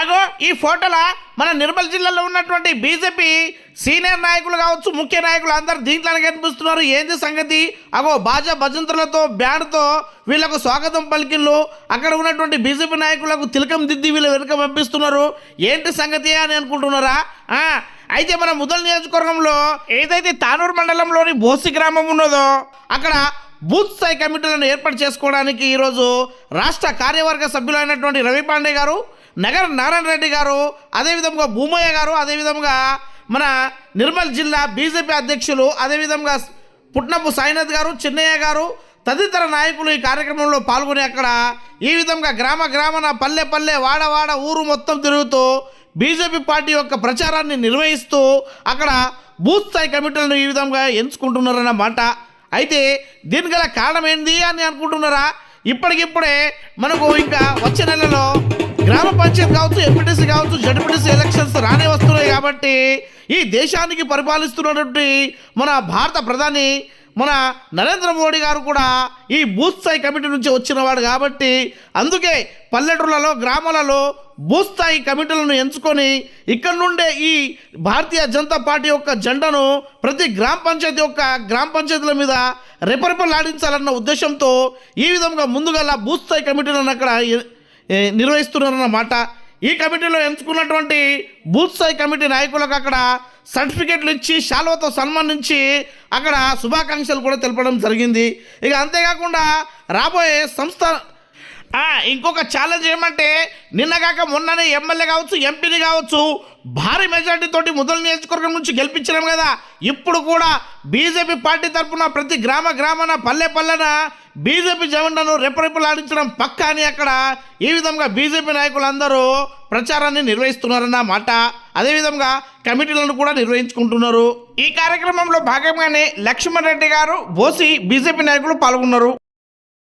అగో ఈ ఫోటోల మన నిర్మల్ జిల్లాలో ఉన్నటువంటి బీజేపీ సీనియర్ నాయకులు కావచ్చు ముఖ్య నాయకులు అందరు దీంట్లోనే కనిపిస్తున్నారు. ఏంది సంగతి? అగో బాజా భజంతులతో బ్యాండ్తో వీళ్ళకు స్వాగతం పలికిళ్ళు. అక్కడ ఉన్నటువంటి బీజేపీ నాయకులకు తిలకం దిద్ది వీళ్ళు వెనుక పంపిస్తున్నారు. ఏంటి సంగతి అని అనుకుంటున్నారా? అయితే మన ముదల్ నియోజకవర్గంలో ఏదైతే తానూరు మండలంలోని బోసి గ్రామం ఉన్నదో అక్కడ బూత్ స్థాయి కమిటీలను ఏర్పాటు చేసుకోవడానికి ఈరోజు రాష్ట్ర కార్యవర్గ సభ్యులైనటువంటి రవి పాండే గారు నగర నారాయణ రెడ్డి గారు అదేవిధంగా భూమయ్య గారు అదేవిధంగా మన నిర్మల్ జిల్లా బీజేపీ అధ్యక్షులు అదేవిధంగా పుట్నపు సాయినాథ్ గారు చిన్నయ్య గారు తదితర నాయకులు ఈ కార్యక్రమంలో పాల్గొని అక్కడ ఈ విధంగా గ్రామ గ్రామన పల్లె పల్లె వాడ వాడ ఊరు మొత్తం తిరుగుతూ బీజేపీ పార్టీ యొక్క ప్రచారాన్ని నిర్వహిస్తూ అక్కడ బూత్ స్థాయి కమిటీలను ఈ విధంగా ఎంచుకుంటున్నారన్నమాట అయితే దీని గల కారణం ఏంది అని అనుకుంటున్నారా? ఇప్పటికిప్పుడే మనకు ఇంకా వచ్చే నెలలో గ్రామ పంచాయతీ కావచ్చు ఎంపీటీసీ కావచ్చు జడ్పీటీసీ ఎలక్షన్స్ రానే వస్తున్నాయి కాబట్టి ఈ దేశానికి పరిపాలిస్తున్నటువంటి మన భారత ప్రధాని మన నరేంద్ర మోడీ గారు కూడా ఈ బూత్ స్థాయి కమిటీ నుంచి వచ్చినవాడు కాబట్టి అందుకే పల్లెటూళ్ళలో గ్రామాలలో బూత్ స్థాయి కమిటీలను ఎంచుకొని ఇక్కడ నుండే ఈ భారతీయ జనతా పార్టీ యొక్క జెండాను ప్రతి గ్రామ పంచాయతీ యొక్క గ్రామ పంచాయతీల మీద రెపరెపలాడించాలన్న ఉద్దేశంతో ఈ విధంగా ముందుగా బూత్ స్థాయి కమిటీలను అక్కడ నిర్వహిస్తున్నారన్నమాట ఈ కమిటీలో ఎంచుకున్నటువంటి బూత్ స్థాయి కమిటీ నాయకులకు అక్కడ సర్టిఫికెట్లు ఇచ్చి శాల్వతో సన్మానించి అక్కడ శుభాకాంక్షలు కూడా తెలపడం జరిగింది. ఇక అంతేకాకుండా రాబోయే సంస్థ ఇంకొక ఛాలెంజ్ ఏమంటే నిన్నగాక మొన్ననే ఎమ్మెల్యే కావచ్చు ఎంపీని కావచ్చు భారీ మెజార్టీ తోటి మొదలు నియోజకవర్గం నుంచి గెలిపించడం కదా. ఇప్పుడు కూడా బీజేపీ పార్టీ తరఫున ప్రతి గ్రామ గ్రామాన పల్లె పల్లెన బీజేపీ జెండాను రెపరెపలాడించడం పక్కా అని అక్కడ ఈ విధంగా బీజేపీ నాయకులందరూ ప్రచారాన్ని నిర్వహిస్తున్నారన్న మాట. అదేవిధంగా కమిటీలను కూడా నిర్వహించుకుంటున్నారు. ఈ కార్యక్రమంలో భాగంగానే లక్ష్మణ్ రెడ్డి గారు బోసి బీజేపీ నాయకులు పాల్గొన్నారు.